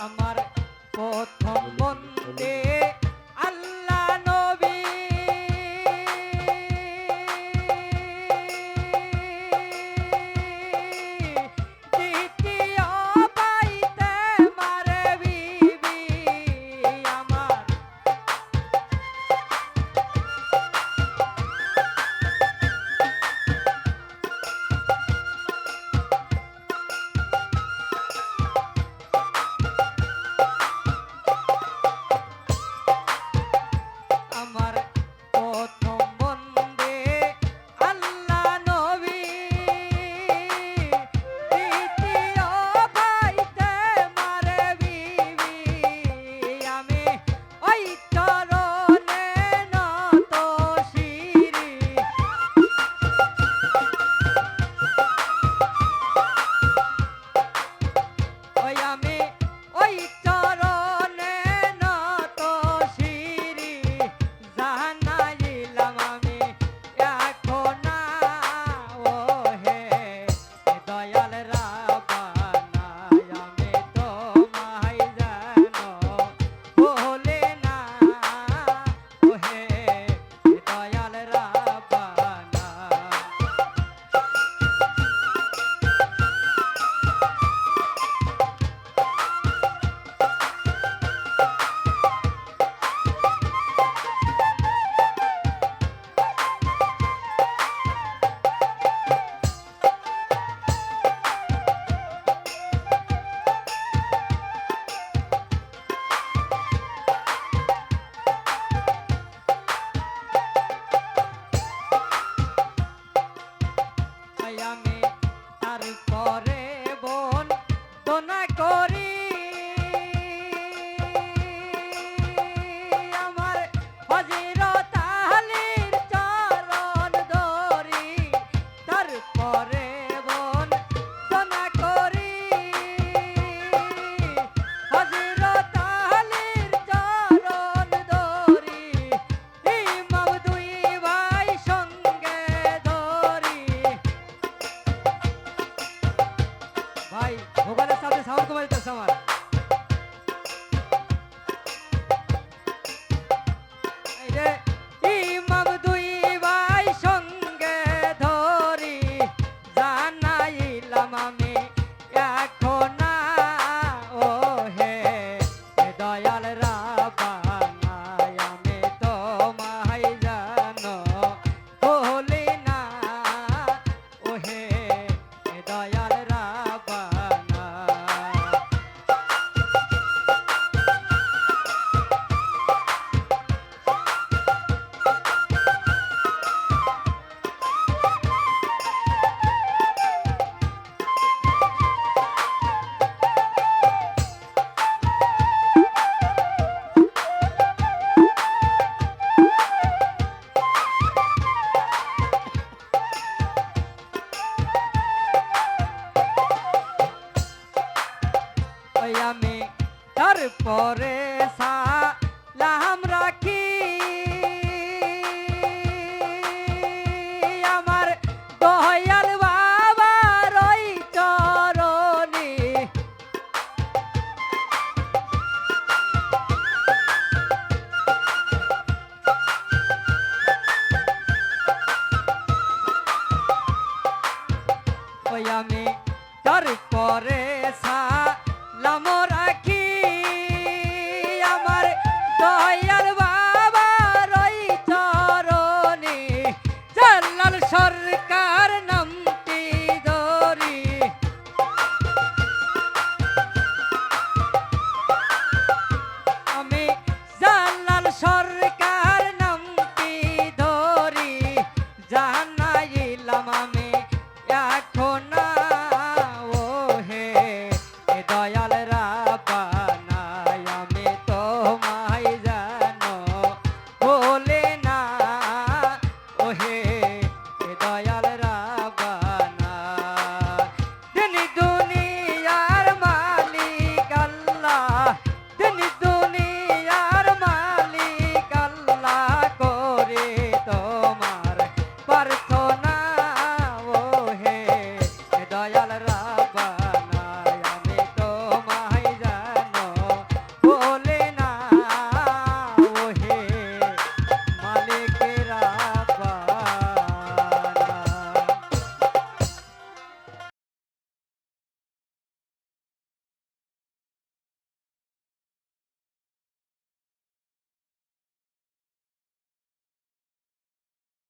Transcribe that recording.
আমার প্রথম বন্দে বাজতেছে আমার ইমাম ভাই সঙ্গে ধরি জানাইলাম আমি এখন ও হে দয়াল রাবা